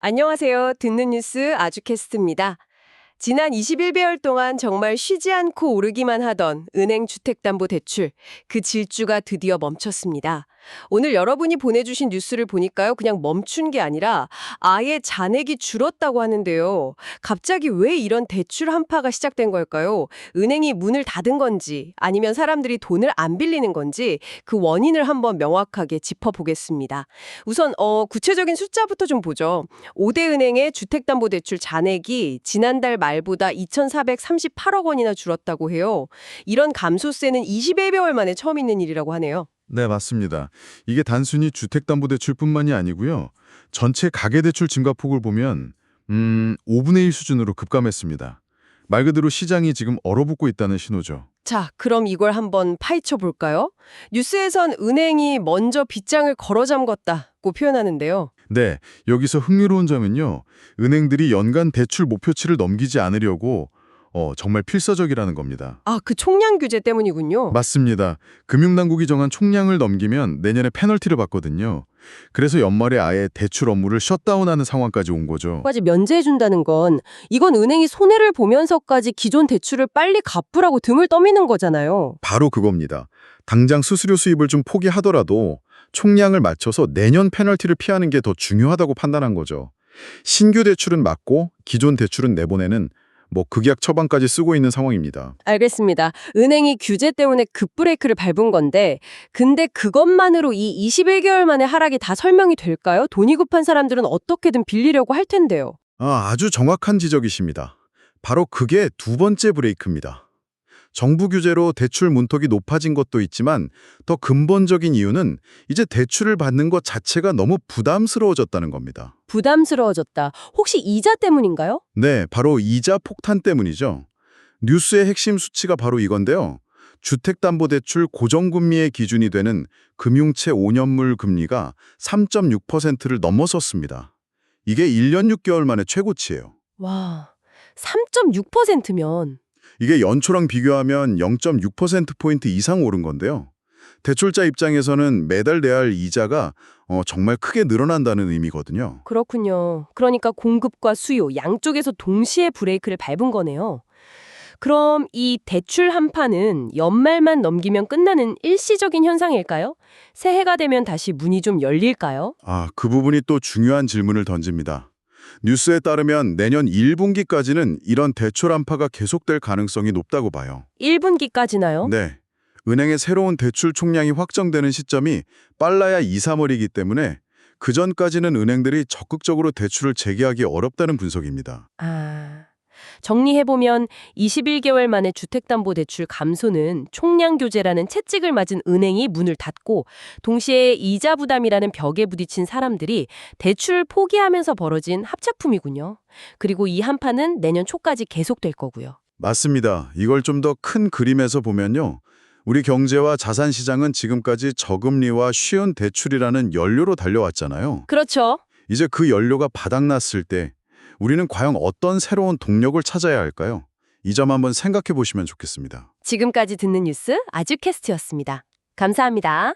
안녕하세요. 듣는 뉴스 아주캐스트입니다. 지난 21개월 동안 정말 쉬지 않고 오르기만 하던 은행 주택담보대출, 그 질주가 드디어 멈췄습니다. 오늘 여러분이 보내주신 뉴스를 보니까요, 그냥 멈춘 게 아니라 아예 잔액이 줄었다고 하는데요. 갑자기 왜 이런 대출 한파가 시작된 걸까요? 은행이 문을 닫은 건지, 아니면 사람들이 돈을 안 빌리는 건지, 그 원인을 한번 명확하게 짚어보겠습니다. 우선 어, 구체적인 숫자부터 좀 보죠. 5대 은행의 주택담보대출 잔액이 지난달 말보다 2,438억 원이나 줄었다고 해요. 이런 감소세는 21개월 만에 처음 있는 일이라고 하네요. 네, 맞습니다. 이게 단순히 주택담보대출뿐만이 아니고요. 전체 가계대출 증가폭을 보면 음, 5분의 1 수준으로 급감했습니다. 말 그대로 시장이 지금 얼어붙고 있다는 신호죠. 자, 그럼 이걸 한번 파헤쳐 볼까요? 뉴스에선 은행이 먼저 빗장을 걸어 잠궜다고 표현하는데요. 네, 여기서 흥미로운 점은요. 은행들이 연간 대출 목표치를 넘기지 않으려고 어, 정말 필사적이라는 겁니다. 아, 그 총량 규제 때문이군요. 맞습니다. 금융당국이 정한 총량을 넘기면 내년에 페널티를 받거든요. 그래서 연말에 아예 대출 업무를 셧다운하는 상황까지 온 거죠. 까지 면제해 준다는 건 이건 은행이 손해를 보면서까지 기존 대출을 빨리 갚으라고 등을 떠미는 거잖아요. 바로 그겁니다. 당장 수수료 수입을 좀 포기하더라도 총량을 맞춰서 내년 페널티를 피하는 게 더 중요하다고 판단한 거죠. 신규 대출은 막고 기존 대출은 내보내는 뭐 극약 처방까지 쓰고 있는 상황입니다. 알겠습니다. 은행이 규제 때문에 급브레이크를 밟은 건데 근데 그것만으로 이 21개월 만에 하락이 다 설명이 될까요? 돈이 급한 사람들은 어떻게든 빌리려고 할 텐데요. 아, 아주 정확한 지적이십니다. 바로 그게 두 번째 브레이크입니다. 정부 규제로 대출 문턱이 높아진 것도 있지만 더 근본적인 이유는 이제 대출을 받는 것 자체가 너무 부담스러워졌다는 겁니다. 부담스러워졌다. 혹시 이자 때문인가요? 네, 바로 이자 폭탄 때문이죠. 뉴스의 핵심 수치가 바로 이건데요. 주택담보대출 고정금리의 기준이 되는 금융채 5년물 금리가 3.6%를 넘어섰습니다. 이게 1년 6개월 만에 최고치예요. 와, 3.6%면 이게 연초랑 비교하면 0.6%포인트 이상 오른 건데요. 대출자 입장에서는 매달 내야 할 이자가 어, 정말 크게 늘어난다는 의미거든요. 그렇군요. 그러니까 공급과 수요 양쪽에서 동시에 브레이크를 밟은 거네요. 그럼 이 대출 한파는 연말만 넘기면 끝나는 일시적인 현상일까요? 새해가 되면 다시 문이 좀 열릴까요? 아, 그 부분이 또 중요한 질문을 던집니다. 뉴스에 따르면 내년 1분기까지는 이런 대출 한파가 계속될 가능성이 높다고 봐요. 1분기까지나요? 네. 은행의 새로운 대출 총량이 확정되는 시점이 빨라야 2, 3월이기 때문에 그 전까지는 은행들이 적극적으로 대출을 재개하기 어렵다는 분석입니다. 아. 정리해보면 21개월 만에 주택담보대출 감소는 총량 교제라는 채찍을 맞은 은행이 문을 닫고 동시에 이자 부담이라는 벽에 부딪힌 사람들이 대출 포기하면서 벌어진 합작품이군요. 그리고 이 한파는 내년 초까지 계속될 거고요. 맞습니다. 이걸 좀 더 큰 그림에서 보면요. 우리 경제와 자산 시장은 지금까지 저금리와 쉬운 대출이라는 연료로 달려왔잖아요. 그렇죠. 이제 그 연료가 바닥났을 때 우리는 과연 어떤 새로운 동력을 찾아야 할까요? 이 점 한번 생각해 보시면 좋겠습니다. 지금까지 듣는 뉴스 아주캐스트였습니다. 감사합니다.